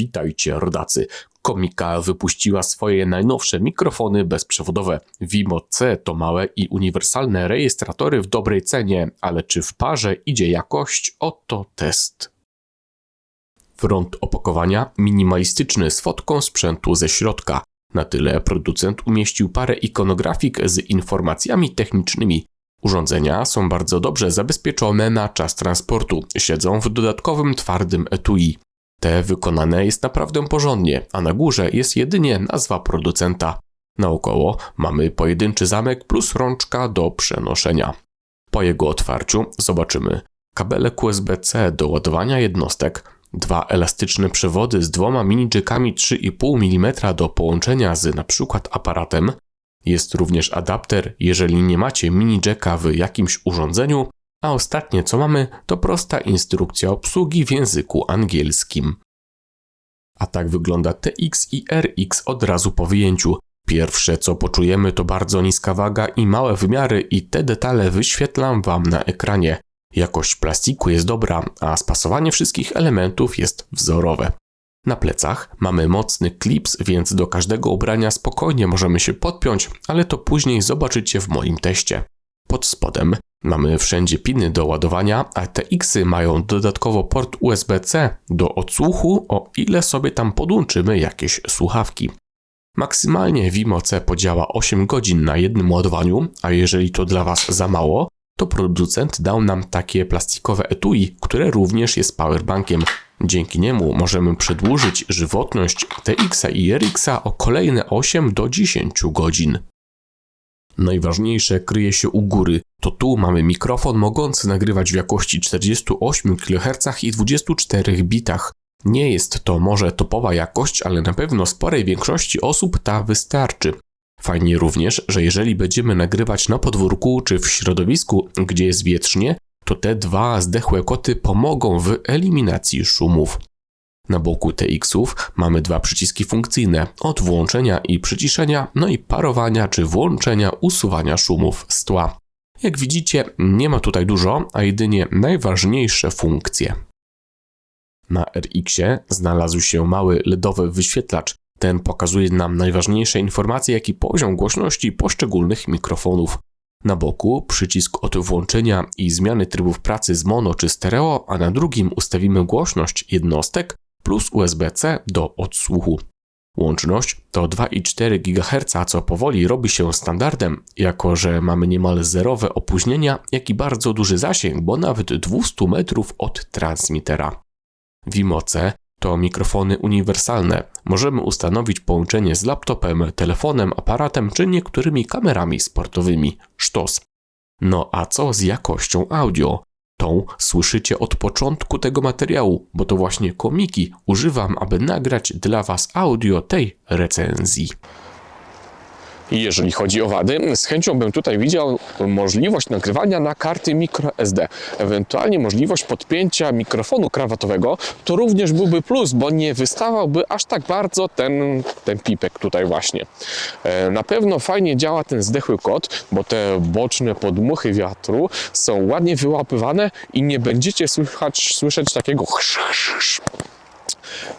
Witajcie rodacy. Komika wypuściła swoje najnowsze mikrofony bezprzewodowe. Vimo C to małe i uniwersalne rejestratory w dobrej cenie, ale czy w parze idzie jakość? Oto test. Front opakowania minimalistyczny z fotką sprzętu ze środka. Na tyle producent umieścił parę ikonografik z informacjami technicznymi. Urządzenia są bardzo dobrze zabezpieczone na czas transportu, siedzą w dodatkowym twardym etui. Te wykonane jest naprawdę porządnie, a na górze jest jedynie nazwa producenta. Naokoło mamy pojedynczy zamek plus rączka do przenoszenia. Po jego otwarciu zobaczymy kabelek USB-C do ładowania jednostek, dwa elastyczne przewody z dwoma mini jackami 3,5 mm do połączenia z np. aparatem. Jest również adapter, jeżeli nie macie mini jacka w jakimś urządzeniu, a ostatnie co mamy to prosta instrukcja obsługi w języku angielskim. A tak wygląda TX i RX od razu po wyjęciu. Pierwsze co poczujemy to bardzo niska waga i małe wymiary i te detale wyświetlam Wam na ekranie. Jakość plastiku jest dobra, a spasowanie wszystkich elementów jest wzorowe. Na plecach mamy mocny klips, więc do każdego ubrania spokojnie możemy się podpiąć, ale to później zobaczycie w moim teście. Pod spodem mamy wszędzie piny do ładowania, a te X-y mają dodatkowo port USB-C do odsłuchu, o ile sobie tam podłączymy jakieś słuchawki. Maksymalnie Vimo C podziała 8 godzin na jednym ładowaniu, a jeżeli to dla Was za mało, to producent dał nam takie plastikowe etui, które również jest powerbankiem. Dzięki niemu możemy przedłużyć żywotność TX i RX o kolejne 8 do 10 godzin. Najważniejsze kryje się u góry. To tu mamy mikrofon mogący nagrywać w jakości 48 kHz i 24 bitach. Nie jest to może topowa jakość, ale na pewno sporej większości osób ta wystarczy. Fajnie również, że jeżeli będziemy nagrywać na podwórku czy w środowisku, gdzie jest wietrznie, to te dwa zdechłe koty pomogą w eliminacji szumów. Na boku TX-ów mamy dwa przyciski funkcyjne od włączenia i przyciszenia, no i parowania czy włączenia usuwania szumów z tła. Jak widzicie, nie ma tutaj dużo, a jedynie najważniejsze funkcje. Na RX-ie znalazł się mały LEDowy wyświetlacz. Ten pokazuje nam najważniejsze informacje, jak i poziom głośności poszczególnych mikrofonów. Na boku przycisk od włączenia i zmiany trybów pracy z mono czy stereo, a na drugim ustawimy głośność jednostek plus USB-C do odsłuchu. Łączność to 2,4 GHz, co powoli robi się standardem, jako że mamy niemal zerowe opóźnienia, jak i bardzo duży zasięg, bo nawet 200 metrów od transmitera. Vimo C to mikrofony uniwersalne. Możemy ustanowić połączenie z laptopem, telefonem, aparatem czy niektórymi kamerami sportowymi. Sztos. No a co z jakością audio? Tą słyszycie od początku tego materiału, bo to właśnie komiki używam, aby nagrać dla Was audio tej recenzji. Jeżeli chodzi o wady, z chęcią bym tutaj widział możliwość nagrywania na karty microSD. Ewentualnie możliwość podpięcia mikrofonu krawatowego, to również byłby plus, bo nie wystawałby aż tak bardzo ten, ten pipek tutaj właśnie. E, na pewno fajnie działa ten zdechły kot, bo te boczne podmuchy wiatru są ładnie wyłapywane i nie będziecie słychać, słyszeć takiego chrz, chrz, chrz.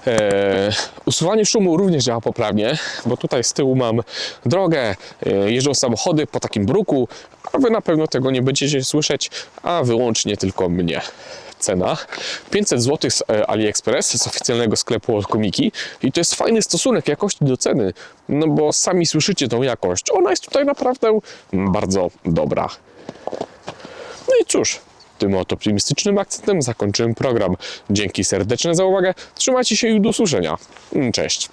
E, usuwanie szumu również działa poprawnie, bo tutaj z tyłu mam drogę, e, jeżdżą samochody po takim bruku, a wy na pewno tego nie będziecie słyszeć, a wyłącznie tylko mnie. Cena 500 zł z e, AliExpress, z oficjalnego sklepu od komiki i to jest fajny stosunek jakości do ceny, no bo sami słyszycie tą jakość. Ona jest tutaj naprawdę bardzo dobra. No i cóż, tym oto optymistycznym akcentem zakończymy program. Dzięki serdeczne za uwagę. Trzymajcie się i do usłyszenia. Cześć.